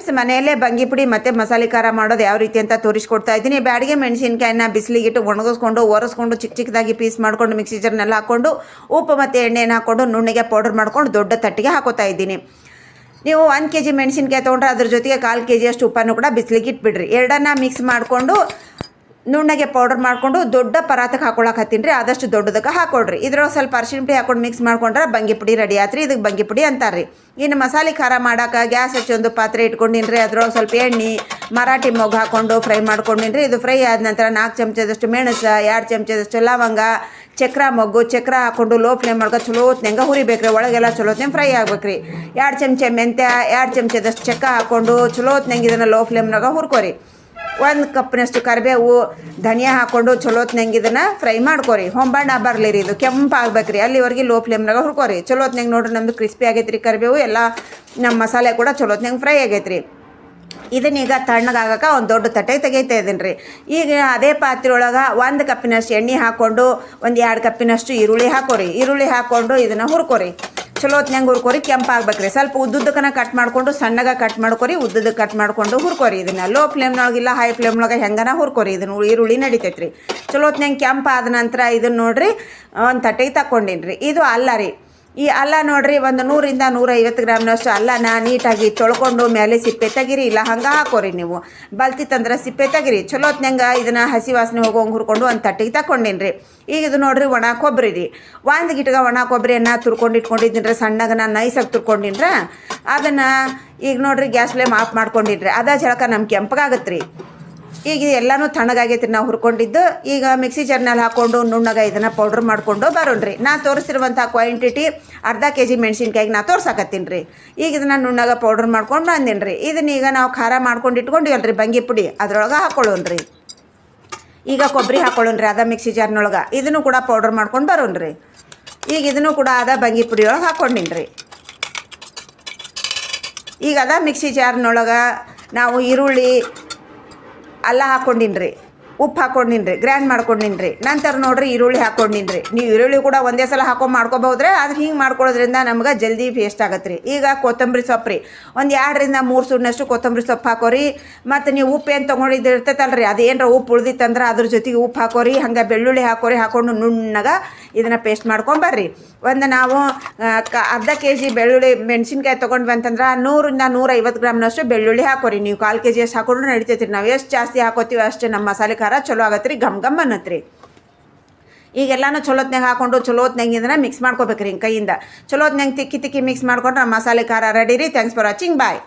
Friends ಮನೆಯಲ್ಲೇ ಬಂಗಿ ಪುಡಿ ಮತ್ತು ಮಸಾಲೆ ಖಾರ ಮಾಡೋದು ಯಾವ ರೀತಿ ಅಂತ ತೋರಿಸ್ಕೊಡ್ತಾ ಇದ್ದೀನಿ. ಬ್ಯಾಡಿಗೆ ಮೆಣಸಿನ್ಕಾಯಿನ ಬಿಸಿಲಿಗಿಟ್ಟು ಒಣಗಿಸ್ಕೊಂಡು, ಒರೆಸ್ಕೊಂಡು ಚಿಕ್ಕ ಚಿಕ್ಕದಾಗಿ ಪೀಸ್ ಮಾಡ್ಕೊಂಡು ಮಿಕ್ಸಿ ಜಾರ್ನೆಲ್ಲ ಹಾಕ್ಕೊಂಡು ಉಪ್ಪು ಮತ್ತು ಎಣ್ಣೆನ ಹಾಕ್ಕೊಂಡು ನುಣ್ಣಗೆ ಪೌಡರ್ ಮಾಡ್ಕೊಂಡು ದೊಡ್ಡ ತಟ್ಟಿಗೆ ಹಾಕೋತಾ ಇದ್ದೀನಿ. ನೀವು ಒಂದು ಕೆ ಜಿ ಮೆಣಸಿನ್ಕಾಯಿ ತೊಗೊಂಡ್ರೆ ಅದ್ರ ಜೊತೆಗೆ ಕಾಲು ಕೆ ಜಿಯಷ್ಟು ಉಪ್ಪನ್ನು ಕೂಡ ಬಿಸಿಲಿಗೆ ಇಟ್ಬಿಡ್ರಿ. ಎರಡನ್ನ ಮಿಕ್ಸ್ ಮಾಡಿಕೊಂಡು ನುಣ್ಣಗೆ ಪೌಡರ್ ಮಾಡಿಕೊಂಡು ದೊಡ್ಡ ಪರಾತಕ್ಕೆ ಹಾಕೊಳಕ್ಕೆ ಹತ್ತೀನಿ ರೀ. ಆದಷ್ಟು ದೊಡ್ಡದಕ್ಕೆ ಹಾಕೊಳ್ರಿ. ಇದ್ರೊಳಗೆ ಸ್ವಲ್ಪ ಅರ್ಶಿಣ ಪುಡಿ ಹಾಕೊಂಡು ಮಿಕ್ಸ್ ಮಾಡ್ಕೊಂಡ್ರೆ ಬಂಗಿ ಪುಡಿ ರೆಡಿ ಆತ್ರಿ. ಇದಕ್ಕೆ ಬಂಗಿ ಪುಡಿ ಅಂತಾರೆ ರೀ ಇನ್ನು ಮಸಾಲೆ ಖಾರ ಮಾಡೋಕೆ ಗ್ಯಾಸ್ ಹಚ್ಚಿ ಒಂದು ಪಾತ್ರೆ ಇಟ್ಕೊಂಡಿನ್ರಿ ಅದ್ರೊಳಗೆ ಸ್ವಲ್ಪ ಎಣ್ಣೆ, ಮರಾಠಿ ಮೊಗ್ಗು ಹಾಕೊಂಡು ಫ್ರೈ ಮಾಡ್ಕೊಂಡಿನ್ರಿ ಇದು ಫ್ರೈ ಆದ ನಂತರ ನಾಲ್ಕು ಚಮಚದಷ್ಟು ಮೆಣಸು, ಎರಡು ಚಮಚದಷ್ಟು ಲವಂಗ, ಚಕ್ರ ಮೊಗ್ಗು, ಚಕ್ರ ಹಾಕ್ಕೊಂಡು ಲೋ ಫ್ಲೇಮ್ ಮಾಡ್ಕೊಂಡು ಚಲೋ ಹೊತ್ನಂಗೆ ಹುರಿಬೇಕ್ರಿ. ಒಳಗೆಲ್ಲ ಚಲೋ ಹೊತ್ನಂಗೆ ಫ್ರೈ ಆಗ್ಬೇಕ್ರಿ. ಎರಡು ಚಮಚ ಮೆಂತ್ಯ, ಎರಡು ಚಮಚದಷ್ಟು ಚಕ್ಕ ಹಾಕ್ಕೊಂಡು ಚಲೋ ಹೊತ್ನಂಗೆ ಇದನ್ನು ಲೋ ಫ್ಲೇಮ್ನಾಗ ಹುರ್ಕೋರಿ. ಒಂದು ಕಪ್ನಷ್ಟು ಕರಿಬೇವು, ಧನಿಯಾ ಹಾಕ್ಕೊಂಡು ಚಲೋತ್ನಂಗೆ ಇದನ್ನು ಫ್ರೈ ಮಾಡ್ಕೊರಿ. ಹೊಂಬಣ್ಣ ಬರಲಿ ರೀ ಇದು ಕೆಂಪು ಆಗ್ಬೇಕು ರೀ ಅಲ್ಲಿವರೆಗೆ ಲೋ ಫ್ಲೇಮ್ನಾಗ ಹುರ್ಕೋರಿ. ಚಲೋತ್ನಂಗೆ ನೋಡ್ರಿ ನಮ್ಮದು ಕ್ರಿಸ್ಪಿ ಆಗೈತೆ ರೀ ಕರಿಬೇವು, ಎಲ್ಲ ನಮ್ಮ ಮಸಾಲೆ ಕೂಡ ಚಲೋತ್ನಂಗೆ ಫ್ರೈ ಆಗೈತೆ ರೀ ಇದನ್ನೀಗ ತಣ್ಣಗಾಗಕ್ಕೆ ಒಂದು ದೊಡ್ಡ ತಟ್ಟೆ ತೆಗಿತಾ ರೀ ಈಗ ಅದೇ ಪಾತ್ರೆ ಒಳಗೆ ಒಂದು ಕಪ್ಪಿನಷ್ಟು ಎಣ್ಣೆ ಹಾಕ್ಕೊಂಡು ಒಂದು ಎರಡು ಕಪ್ಪಿನಷ್ಟು ಈರುಳ್ಳಿ ಹಾಕೋರಿ. ಈರುಳ್ಳಿ ಹಾಕ್ಕೊಂಡು ಇದನ್ನು ಹುರ್ಕೋರಿ. ಚಲೋ ಹೊತ್ನ್ಯಾಂಗ ಹುರ್ಕೋರಿ, ಕೆಂಪು ಆಗ್ಬೇಕ್ರಿ. ಸ್ವಲ್ಪ ಉದ್ದುದ್ದಕ್ಕನ ಕಟ್ ಮಾಡ್ಕೊಂಡು, ಸಣ್ಣಗೆ ಕಟ್ ಮಾಡ್ಕೊರಿ ಉದ್ದದ ಕಟ್ ಮಾಡಿಕೊಂಡು ಹುರ್ಕೋರಿ ಇದನ್ನ. ಲೋ ಫ್ಲೇಮ್ನೊಳಗಿಲ್ಲ ಹೈ ಫ್ಲೇಮ್ನೊಳಗೆ ಹೆಂಗನ ಹುರ್ಕೋರಿ ಇದನ್ನು. ಈರುಳ್ಳಿ ನಡಿತೈತೆ ರೀ ಚಲೋ ಹೊತ್ನಂಗೆ ಕೆಂಪು ಆದ ನಂತರ ಇದನ್ನು ನೋಡ್ರಿ, ಒಂದು ತಟ್ಟೆಗೆ ತಕ್ಕೊಂಡಿನಿ ರೀ ಇದು ಅಲ್ಲ ರೀ. ಈ ಅಲ್ಲ ನೋಡ್ರಿ, ಒಂದು ನೂರಿಂದ ನೂರೈವತ್ತು ಗ್ರಾಮ್ನಷ್ಟು ಅಲ್ಲನ ನೀಟಾಗಿ ತೊಳ್ಕೊಂಡು ಮೇಲೆ ಸಿಪ್ಪೆ ತೆಗಿರಿ, ಇಲ್ಲ ಹಂಗೆ ಹಾಕೋರಿ ನೀವು. ಬಲ್ತಿತ್ತಂದ್ರೆ ಸಿಪ್ಪೆ ತೆಗಿರಿ. ಚಲೋ ಹೊತ್ನಂಗೆ ಇದನ್ನು ಹಸಿ ವಾಸನೆ ಹೋಗೋಂಗೆ ಹುರ್ಕೊಂಡು ಒಂದು ತಟ್ಟಿಗೆ ತಗೊಂಡೀನಿ ರೀ ಈಗ ಇದು ನೋಡ್ರಿ ಒಣ ಕೊಬ್ಬರಿ ರೀ. ಒಂದು ಗಿಟಗ ಒಣ ಕೊಬ್ಬರಿಯನ್ನು ತುರ್ಕೊಂಡು ಇಟ್ಕೊಂಡಿದ್ದೀನಿ ಸಣ್ಣಗೆ ನಾನು ನೈಸಾಗಿ ತುರ್ಕೊಂಡಿನ್ರ. ಅದನ್ನು ಈಗ ನೋಡ್ರಿ ಗ್ಯಾಸ್ ಫ್ಲೇಮ್ ಆಫ್ ಮಾಡ್ಕೊಂಡಿನ್ರಿ. ಅದ ಜಳಕ ನಮ್ಗೆ ಕೆಂಪಗಾಗತ್ತೆ ರೀ ಈಗ ಎಲ್ಲನೂ ತಣ್ಣಗಾಗೈತಿ ನಾವು ಹುರ್ಕೊಂಡಿದ್ದು. ಈಗ ಮಿಕ್ಸಿ ಜಾರ್ನಲ್ಲಿ ಹಾಕ್ಕೊಂಡು ನುಣ್ಣಗ ಇದನ್ನು ಪೌಡ್ರ್ ಮಾಡಿಕೊಂಡು ಬರೋಣ್ರಿ. ನಾ ತೋರಿಸಿರುವಂಥ ಕ್ವಾಂಟಿಟಿ ಅರ್ಧ ಕೆ ಜಿ ಮೆಣಸಿನ್ಕಾಯಿಗೆ ನಾ ತೋರ್ಸಾಕತ್ತೀನಿ ರೀ ಈಗ ಇದನ್ನು ನುಣ್ಣಗ ಪೌಡ್ರ್ ಮಾಡ್ಕೊಂಡು ಬಂದೀನಿ ರೀ ಇದನ್ನ ಈಗ ನಾವು ಖಾರ ಮಾಡ್ಕೊಂಡು ಇಟ್ಕೊಂಡಿವಲ್ರಿ ಬಂಗಿ ಪುಡಿ. ಅದ್ರೊಳಗೆ ಹಾಕೊಳ್ಳೋಣ್ರಿ. ಈಗ ಕೊಬ್ಬರಿ ಹಾಕೊಳ್ಳೋಣ್ರಿ ಅದ ಮಿಕ್ಸಿ ಜಾರ್ನೊಳಗೆ. ಇದನ್ನು ಕೂಡ ಪೌಡ್ರ್ ಮಾಡ್ಕೊಂಡು ಬರೋಣ್ರಿ. ಈಗ ಇದನ್ನು ಕೂಡ ಅದ ಬಂಗಿ ಪುಡಿಯೊಳಗೆ ಒಳಗೆ ಹಾಕ್ಕೊಂಡಿನಿ ರೀ ಈಗ ಅದ ಮಿಕ್ಸಿ ಜಾರ್ನೊಳಗೆ ನಾವು ಈರುಳ್ಳಿ ಅಲ್ಲ ಹಾಕೊಂಡಿನ್ರಿ, ಉಪ್ಪು ಹಾಕೊಂಡಿನ್ರಿ, ಗ್ರ್ಯಾಂಡ್ ಮಾಡ್ಕೊಂಡಿನ್ರಿ, ನಂತರ ನೋಡ್ರಿ ಈರುಳ್ಳಿ ಹಾಕೊಂಡಿನ್ರಿ. ನೀವು ಈರುಳ್ಳಿ ಕೂಡ ಒಂದೇ ಸಲ ಹಾಕೊಂಡು ಮಾಡ್ಕೋಬಹುದ್ರೆ ಅದು ಹಿಂಗೆ ಮಾಡ್ಕೊಳ್ಳೋದ್ರಿಂದ ನಮ್ಗೆ ಜಲ್ದಿ ವೇಸ್ಟ್ ಆಗತ್ತೆ ರೀ ಈಗ ಕೊತ್ತಂಬರಿ ಸೊಪ್ಪು ರೀ, ಒಂದು ಎರಡರಿಂದ ಮೂರು ಸುಣ್ಣಷ್ಟು ಕೊತ್ತಂಬರಿ ಸೊಪ್ಪು ಹಾಕೋರಿ, ಮತ್ತು ನೀವು ಉಪ್ಪು ಏನು ತೊಗೊಂಡಿದ್ದು ಇರ್ತೈತಲ್ಲ ರೀ ಅದೇನರ ಉಪ್ಪು ಉಳ್ದಿತ್ತಂದ್ರೆ ಅದ್ರ ಜೊತೆಗೆ ಉಪ್ಪು ಹಾಕೋರಿ, ಹಂಗೆ ಬೆಳ್ಳುಳ್ಳಿ ಹಾಕೋರಿ, ಹಾಕೊಂಡು ನುಣ್ಣಗ ಇದನ್ನು ಪೇಸ್ಟ್ ಮಾಡ್ಕೊಂಡು ಬರ್ರಿ. ಒಂದು ನಾವು ಅರ್ಧ ಕೆ ಜಿ ಬೆಳ್ಳುಳ್ಳಿ ಮೆಣಸಿನ್ಕಾಯಿ ತೊಗೊಂಡ್ವಿ ಅಂತಂದ್ರೆ ನೂರಿಂದ ನೂರೈವತ್ತು ಗ್ರಾಮ್ನಷ್ಟು ಬೆಳ್ಳುಳ್ಳಿ ಹಾಕೋರಿ. ನೀವು ಕಾಲು ಕೆ ಜಿ ಎಷ್ಟು ಹಾಕೊಂಡ್ರು ನಡಿತೈತಿ ರೀ ನಾವು ಎಷ್ಟು ಜಾಸ್ತಿ ಹಾಕೋತೀವಿ ಅಷ್ಟು ನಮ್ಮ ಮಸಾಲೆ ಖಾರ ಚಲೋ ಆಗತ್ತೆ ರೀ ಘಮ್ ಘಮ್ ಅನ್ನತ್ರಿ. ರೀ ಈಗೆಲ್ಲಾನು ಚಲೋತ್ನಾಗ ಹಾಕೊಂಡು ಚಲೋತ್ನಾಗ ಇದನ್ನ ಮಿಕ್ಸ್ ಮಾಡ್ಕೋಬೇಕ್ರಿ ಹಿಂಗೆ ಕೈಯಿಂದ. ಚಲೋತ್ನಾಗ ತಿಕ್ಕಿ ತಿಕ್ಕಿ ಮಿಕ್ಸ್ ಮಾಡ್ಕೊಂಡ್ರೆ ಮಸಾಲೆ ಖಾರ ರೆಡಿ ರೀ. Thanks for watching bye